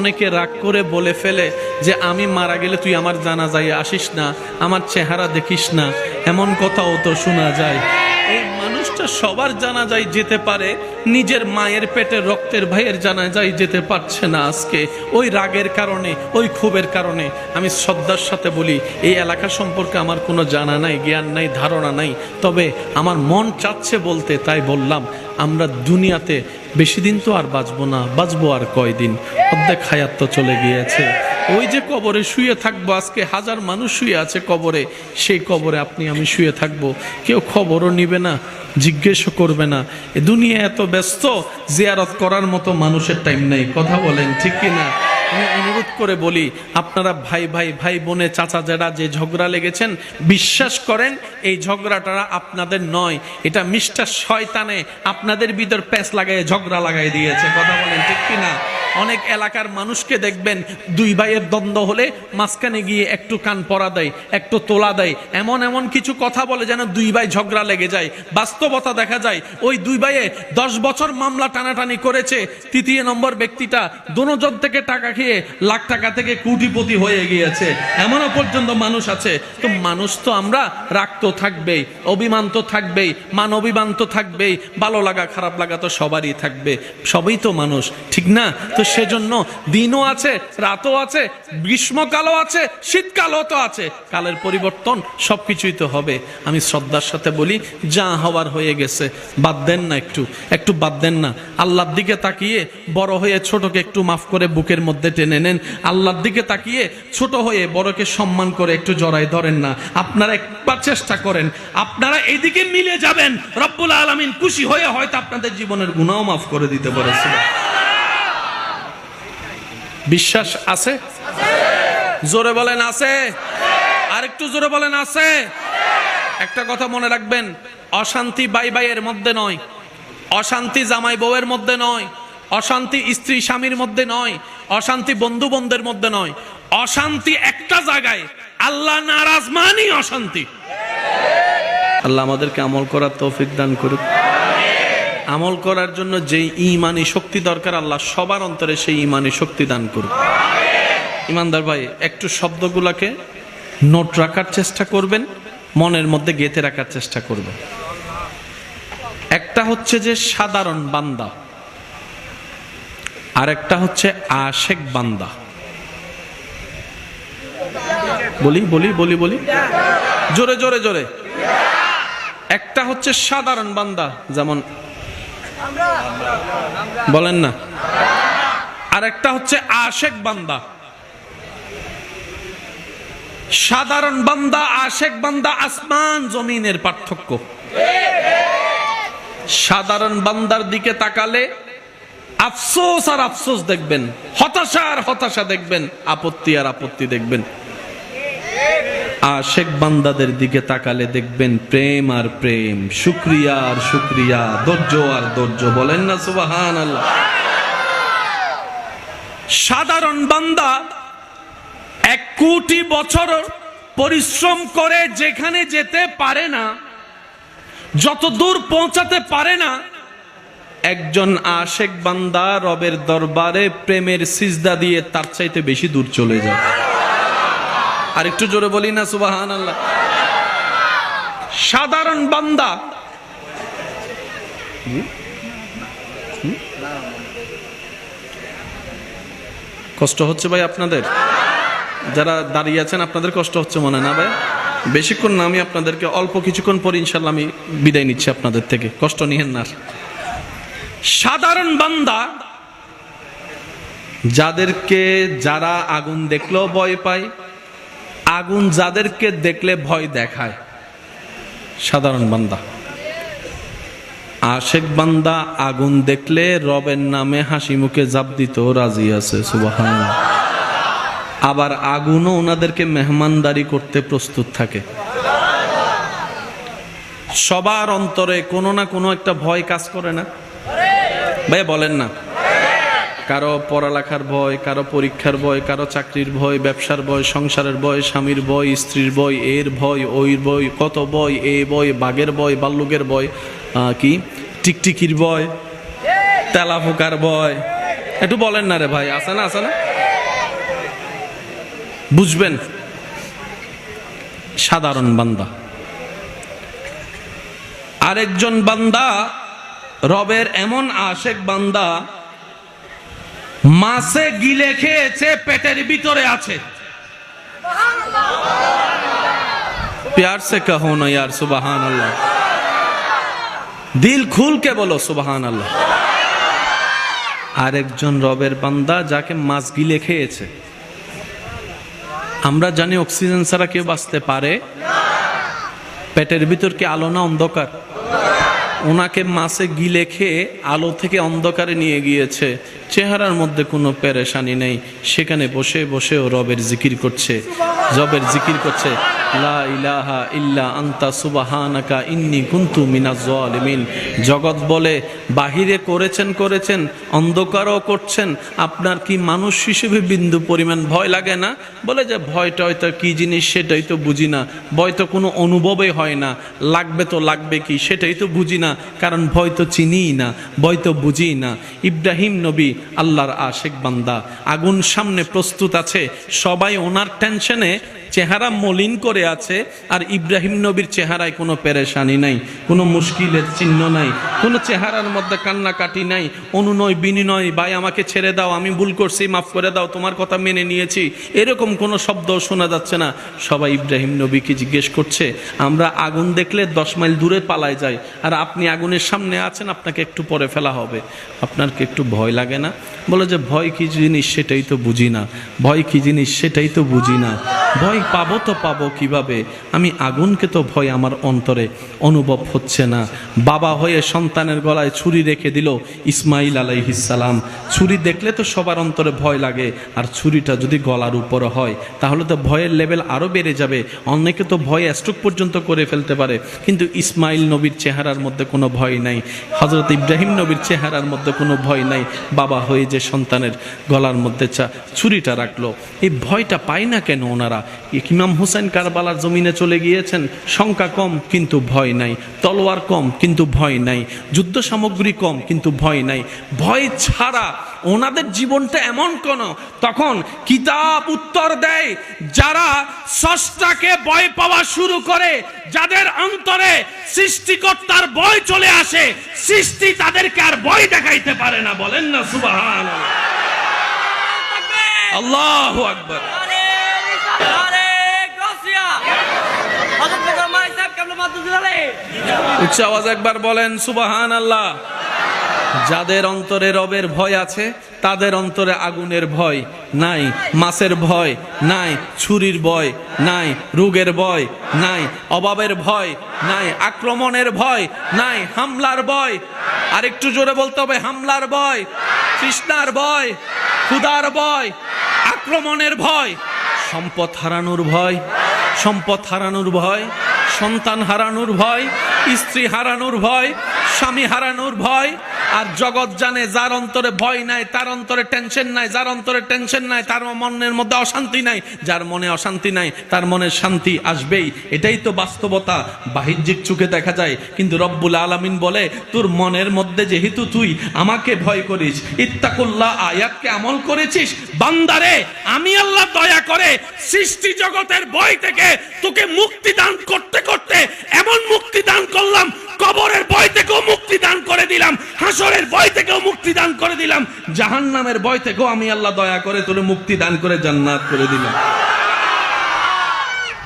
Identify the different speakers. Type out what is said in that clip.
Speaker 1: অনেকে রাগ করে বলে ফেলে যে, আমি মারা গেলে তুই আমার জানা যায় আসিস না, আমার চেহারা দেখিস না, এমন কথাও তো শোনা যায়। মানুষটা সবার জানা যায় যেতে পারে, নিজের মায়ের পেটে রক্তের ভাইয়ের জানা যায় যেতে পারছে না আজকে। ওই রাগের কারণে, ওই ক্ষোভের কারণে। আমি শ্রদ্ধার সাথে বলি, এই এলাকা সম্পর্কে আমার কোনো জানা নাই, জ্ঞান নাই, ধারণা নাই। তবে আমার মন চাচ্ছে বলতে তাই বললাম, আমরা দুনিয়াতে বেশি দিন তো আর বাঁচবো না, বাঁচবো আর কয়দিন? অর্ধেক হায়াত তো চলে গিয়েছে। ওই যে কবরে শুয়ে থাকব, আজকে হাজার মানুষ শুয়ে আছে কবরে, সেই কবরে আপনি, আমি শুয়ে থাকব। কেউ খবরও নিবে না, জিজ্ঞেসও করবে না। এ দুনিয়া এত ব্যস্ত, জিয়ারত করার মতো মানুষের টাইম নেই। কথা বলেন, ঠিক কি না? আমি অনুরোধ করে বলি, আপনারা ভাই ভাই ভাই, বোনে, চাচা জেরা যে ঝগড়া লেগেছেন, বিশ্বাস করেন, এই ঝগড়াটা আপনাদের নয়। এটা মিস্টার শয়তানে আপনাদের ভিতর প্যাঁচ লাগাই ঝগড়া লাগাই দিয়েছে। কথা বলেন, ঠিক কি না? অনেক এলাকার মানুষকে দেখবেন দুই ভাইয়ের দ্বন্দ্ব হলে মাঝখানে গিয়ে একটু কান পরা দেয়, একটু তোলা দেয়। এমন এমন কিছু কথা বলে যেন দুই ভাই ঝগড়া লেগে যায়। বাস্তবতা দেখা যায়, ওই দুই ভাইয়ে দশ বছর মামলা টানাটানি করেছে। তৃতীয় নম্বর ব্যক্তিটা দোনোজন থেকে টাকা খেয়ে লাখ টাকা থেকে কোটিপতি হয়ে গিয়েছে। এমনও পর্যন্ত মানুষ আছে। তো মানুষ তো আমরা, রাগ তো থাকবেই, অভিমান তো থাকবেই, মান অভিমান তো থাকবেই, ভালো লাগা খারাপ লাগা তো সবারই থাকবে। সবই তো মানুষ, ঠিক না? তো সেজন্য দিনও আছে, রাতও আছে, গ্রীষ্মকালও আছে, শীতকালও তো আছে। কালের পরিবর্তন সবকিছুই তো হবে। আমি শ্রদ্ধার সাথে বলি, যা হওয়ার হয়ে গেছে। বাদ দেন না একটু একটু বাদ দেন না। আল্লাহর দিকে তাকিয়ে বড় হয়ে ছোটকে একটু মাফ করে বুকের মধ্যে টেনে নেন। আল্লাহর দিকে তাকিয়ে ছোট হয়ে বড়কে সম্মান করে একটু জড়াই ধরেন না। আপনারা একবার চেষ্টা করেন। আপনারা এদিকে মিলে যাবেন। রব্বুল আলমিন খুশি হয়ে হয়তো আপনাদের জীবনের গুণাও মাফ করে দিতে পারেছিল বিশ্বাস আছে? জোরে বলেন, আছে। আর একটু জোরে বলেন, আছে। একটা কথা মনে রাখবেন, অশান্তি বাই বাইয়ের মধ্যে নয়, অশান্তি জামাই বউয়ের মধ্যে নয়, অশান্তি স্ত্রী স্বামীর মধ্যে নয়, অশান্তি বন্ধু বন্ধের মধ্যে নয়, অশান্তি একটা জায়গায়, আল্লাহ নারাজ মানি অশান্তি। আল্লাহ আমাদেরকে আমল করার তৌফিক দান করুক। আমল করার জন্য যেই ইমানি শক্তি দরকার, আল্লাহ সবার অন্তরে সেই ইমানি শক্তি দান করুক। ইমানদার ভাই, একটু শব্দগুলাকে নোট রাখার চেষ্টা করবেন, মনের মধ্যে গেঁথে রাখার চেষ্টা করবেন। একটা হচ্ছে যে সাধারণ বান্দা আর একটা হচ্ছে আশেক বান্দা। বলি বলি বলি বলি। জোরে জোরে জোরে। একটা হচ্ছে সাধারণ বান্দা, যেমন বলেন না। আর একটা হচ্ছে আশেক বান্দা। সাধারণ বান্দা, আশেক বান্দা, আসমান জমিনের পার্থক্য। সাধারণ বান্দার দিকে তাকালে আফসোস আর আফসোস দেখবেন, হতাশা আর হতাশা দেখবেন, আপত্তি আর আপত্তি দেখবেন। আশেক বান্দাদের দিকে তাকালে দেখবেন প্রেম আর প্রেম, শুক্রিয়া আর শুক্রিয়া, ধৈর্য আর ধৈর্য, বলেন না সুবাহান সাধারণ বান্দা এক কোটি বছর পরিশ্রম করে যেখানে যেতে পারে না, যত দূর পৌঁছাতে পারে না, একজন আশেক বান্দা রবের দরবারে প্রেমের সিজদা দিয়ে তার চাইতে বেশি দূর চলে যায়। আর একটু জোরে বলি না সুবাহান সাধারণ বান্দা? কষ্ট হচ্ছে ভাই আপনাদের? যারা দাঁড়িয়ে আছেন, আপনাদের কষ্ট হচ্ছে মনে না ভাই? বেশিক্ষণ না, আমি আপনাদেরকে অল্প কিছুক্ষণ পর ইনশাল্লাহ আমি বিদায় নিচ্ছি আপনাদের থেকে। কষ্ট নিহেন না সাধারণ বান্দা, যাদেরকে যারা আগুন দেখলেও ভয় পায় আগুন যাদেরকে দেখলে ভয় দেখায়। সাধারণ বান্দা। আশেক বান্দা আগুন দেখলে রবের নামে হাসি মুখে জাপ দিতেও রাজি আছে আবার আগুনও ওনাদেরকে মেহমানদারি করতে প্রস্তুত থাকে। সবার অন্তরে কোনো না কোনো একটা ভয় কাজ করে না। ভাই বলেন না। কারও পড়ালেখার ভয়, কারও পরীক্ষার ভয়, কারও চাকরির ভয়, ব্যবসার ভয়, সংসারের ভয়, স্বামীর ভয়, স্ত্রীর ভয়, এর ভয় ওই ভয়, কত ভয়, এ ভয়, বাঘের ভয়, বাল্লুকের ভয় কি? টিকটিকির ভয়, তেলা পোকার ভয়। একটু বলেন না রে ভাই, আছে না আছে না? বুঝবেন? সাধারণ বান্দা। আরেকজন বান্দা, রবের এমন আশেক বান্দা মাসে গিলে খেয়েছে পেটের ভিতরে আছে प्यार से कहो ना यार सुबहान अल्लाह দিল খুলকে বলো সুবহান আল্লাহ আরেকজন রবের বান্দা যাকে মাছ গিলে খেয়েছে আমরা জানি অক্সিজেন ছাড়া কেউ বাঁচতে পারে পেটের ভিতর কি আলো না অন্ধকার ওনাকে মাছে গিলে খেয়ে আলো থেকে অন্ধকারে নিয়ে গিয়েছে। চেহারার মধ্যে কোনো পেরেশানি নেই। সেখানে বসে বসেও রবের জিকির করছে। জবের জিকির করছে আন্তা ইন্নি জগৎ বলে, বাহিরে করেছেন করেছেন, অন্ধকারও করছেন। আপনার কি মানুষ হিসেবে বিন্দু পরিমাণ ভয় লাগে না? বলে যে, ভয়টা হয়তো কি জিনিস সেটাই তো বুঝি না। ভয় তো কোনো অনুভবই হয় না। লাগবে তো লাগবে কি সেটাই তো বুঝি না। কারণ ভয় তো চিনিই না, ভয় তো বুঝি না। ইব্রাহিম নবী আল্লাহর আশেক বান্দা। আগুন সামনে প্রস্তুত আছে। সবাই ওনার টেনশনে, চেহারা মলিন করে আছে, আর ইব্রাহিম নবীর চেহারায় কোনো পেরেশানি নাই, কোনো মুশকিলের চিহ্ন নাই, কোনো চেহারার মধ্যে কান্নাকাটি নাই, অনুনয় বিনিনয়, ভাই, আমাকে ছেড়ে দাও, আমি ভুল করছি, মাফ করে দাও, তোমার কথা মেনে নিয়েছি। এরকম কোনো শব্দ শোনা যাচ্ছে না। সবাই ইব্রাহিম নবীকে জিজ্ঞেস করছে, আমরা আগুন দেখলে দশ মাইল দূরে পালায় যাই, আর আপনি আগুনের সামনে আছেন, আপনাকে একটু পরে ফেলা হবে। আপনার কি একটু ভয় লাগে না? বলে যে, ভয় কি জিনিস সেটাই তো বুঝি না, ভয় কি জিনিস সেটাই তো বুঝি না, ভয় পাবো তো পাবো কীভাবে? আমি আগুনকে তো ভয় আমার অন্তরে অনুভব হচ্ছে না। বাবা হয়ে সন্তানের গলায় ছুরি রেখে দিল ইসমাইল আলাইহিসালাম ছুরি দেখলে তো সবার অন্তরে ভয় লাগে। আর ছুরিটা যদি গলার উপরে হয়, তাহলে তো ভয়ের লেভেল আরও বেড়ে যাবে। অনেকে তো ভয় স্ট্রোক পর্যন্ত করে ফেলতে পারে। কিন্তু ইসমাইল নবীর চেহারার মধ্যে কোনো ভয় নাই। হজরত ইব্রাহিম নবীর চেহারার মধ্যে কোনো ভয় নাই। বাবা হয়ে যে সন্তানের গলার মধ্যে চা, ছুরিটা রাখল। এই ভয়টা পায় না কেন ওনারা? ইমাম হুসেন কারবালার জমিনে চলে গিয়েছেন। সংখ্যা কম কিন্তু ভয় নাই। তলোয়ার কম কিন্তু ভয় নাই। যুদ্ধ সামগ্রী কম কিন্তু ভয় নাই। ভয় ছাড়া ওনাদের জীবনটা এমন কোন তখন কিতাব উত্তর দেয় যারা স্রষ্টাকে ভয় পাওয়া শুরু করে যাদের অন্তরে সৃষ্টিকর্তার ভয় চলে আসে সৃষ্টি তাদেরকে আর ভয় দেখাইতে পারে না। বলেন না সুবাহান আল্লাহ আকবর
Speaker 2: আরে আরে গ্রাসিয়া হযরত জামাই সাহেব কেমন মাদুদ দিলে
Speaker 1: উচ্চ আওয়াজ একবার বলেন সুবাহান আল্লাহ যাদের অন্তরে রবের ভয় আছে, তাদের অন্তরে আগুনের ভয় নাই, মাছের ভয় নাই, ছুরির ভয় নাই, রোগের ভয় নাই, অভাবের ভয় নাই, আক্রমণের ভয় নাই, হামলার ভয়। আর একটু জোরে বলতে হবে, হামলার ভয়, তৃষ্ণার ভয়, ক্ষুধার ভয়, আক্রমণের ভয়, সম্পদ হারানোর ভয়, সম্পদ হারানোর ভয় সন্তান হারানোর ভয় স্ত্রী হারানোর ভয় স্বামী হারানোর ভয় আর জগৎ জানে যার অন্তরে ভয় নাই, তার অন্তরে টেনশন নাই, যার অন্তরে টেনশন নাই, তার মনের মধ্যে অশান্তি নাই, যার মনে অশান্তি নাই, তার মনে শান্তি আসবেই। এটাই তো বাস্তবতা। বাহ্যিক চোখে দেখা যায়, কিন্তু রব্বুল আলামিন বলে, তোর মনের মধ্যে যেহেতু তুই আমাকে ভয় করিস ইত্তাকুল্লাহ আয়াতকে আমল করেছিস, বান্দারে, আমি আল্লাহ দয়া করে সৃষ্টি জগতের ভয় থেকে তোকে মুক্তি দান করতে করতে এমন মুক্তি দান করলাম কবরের ভয় থেকেও মুক্তি দান করে দিলাম, হাসরের ভয় থেকেও মুক্তি দান করে দিলাম, জাহান্নামের ভয় থেকেও আমি আল্লাহ দয়া করে তোরে মুক্তি দান করে জান্নাত করে দিলাম।